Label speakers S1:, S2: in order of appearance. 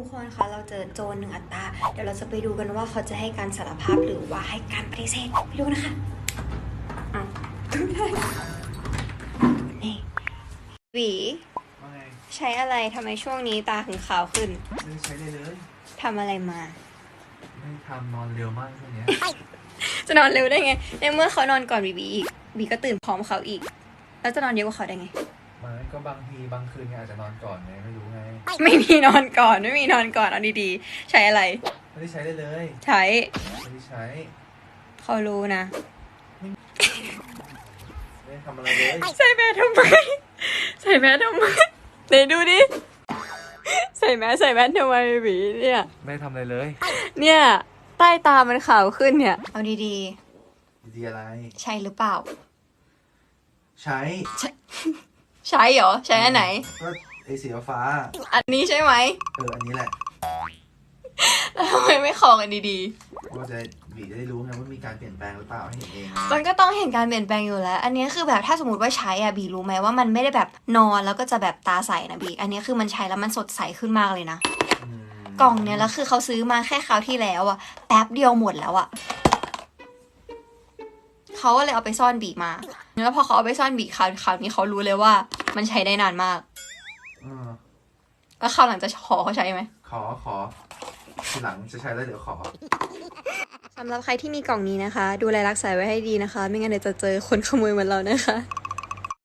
S1: ทุกคนคะเราเจอโจรหนึ่งอัตรา เดี๋ยวเราจะไปดูกันว่าเขาจะให้การสารภาพหรือว่าให้การปฏิเสธไปดูนะคะอ้าวไม่ได้นี่หวี
S2: ว่าไง
S1: ใช้อะไรทำไมช่วงนี้ตาถึงขาวขึ้น
S2: ไม่ได้ใช้เลยเลย
S1: ทำอะไรมา
S2: ไม่ได้ทำนอนเร็วมากช่วงเนี้ย
S1: จะนอนเร็วได้ไงในเมื่อเขานอนก่อนบีบีอีกบีก็ตื่นพร้อมเขาอีก แล้วจะนอนเยอะกว่าเขาได้ไง
S2: มันก็บางทีบางคืนไงอาจจะนอนก่อนไงไม่รู้ไง
S1: ไม่มีนอนก่อนไม่มีนอนก่อนเอาดีๆ ใช้อะไร
S2: ไม่ได้ใช้เลยเลย
S1: ใช้
S2: ไม่ได้ใช้
S1: เขารู้นะ
S2: ไม่ได้ทำอะไรเลย
S1: ใส่แมสทำไมใส่แมสทำไมไหนดูดิใส่แมสใส่แมสทำไมบีเนี่ย
S2: ไม่ได้ทำอะไรเลย
S1: เนี่ยใต้ตามันขาวขึ้นเนี่ย เอาดี
S2: ดีอะไร
S1: ๆ ใช่หรือเปล่า
S2: ใช้
S1: ใช่ เหรอ ใช้อันไหน
S2: ก็ไอสีฟ้า
S1: อันนี้ใช่ไหม
S2: เออ อันนี้แหละ
S1: แล้วทำไมไม่ขอกันดี
S2: ว่าจะบีจะได้รู้ไงว่ามีการเปลี่ยนแปลงหรือเปล่าให้เห็นเอง
S1: ๆ มันก็ต้องเห็นการเปลี่ยนแปลงอยู่แล้ว อันนี้คือแบบถ้าสมมติว่าใช้อะบีรู้ไหมว่ามันไม่ได้แบบนอนแล้วก็จะแบบตาใสนะบี อันนี้คือมันใช้แล้วมันสดใสขึ้นมากเลยนะ
S2: อืม
S1: กล่องเนี่ยแล้วคือเขาซื้อมาแค่คราวที่แล้วอะแป๊บเดียวหมดแล้วอะ เขาก็เลยเอาไปซ่อนบีมา แล้วพอเขาเอาไปซ่อนบีคราวคราวนี้เขารู้เลยว่า มันใช้ได้นานมาก
S2: เออ
S1: แล้วคราวหลังจะขอเขาใช้ไหม
S2: ขอขอทีหลังจะใช้แล้วเดี๋ยวขอ
S1: สำหรับใครที่มีกล่องนี้นะคะ ดูแลรักษาไว้ให้ดีนะคะ ไม่งั้นเดี๋ยวจะเจอคนขโมยเหมือนเรานะคะ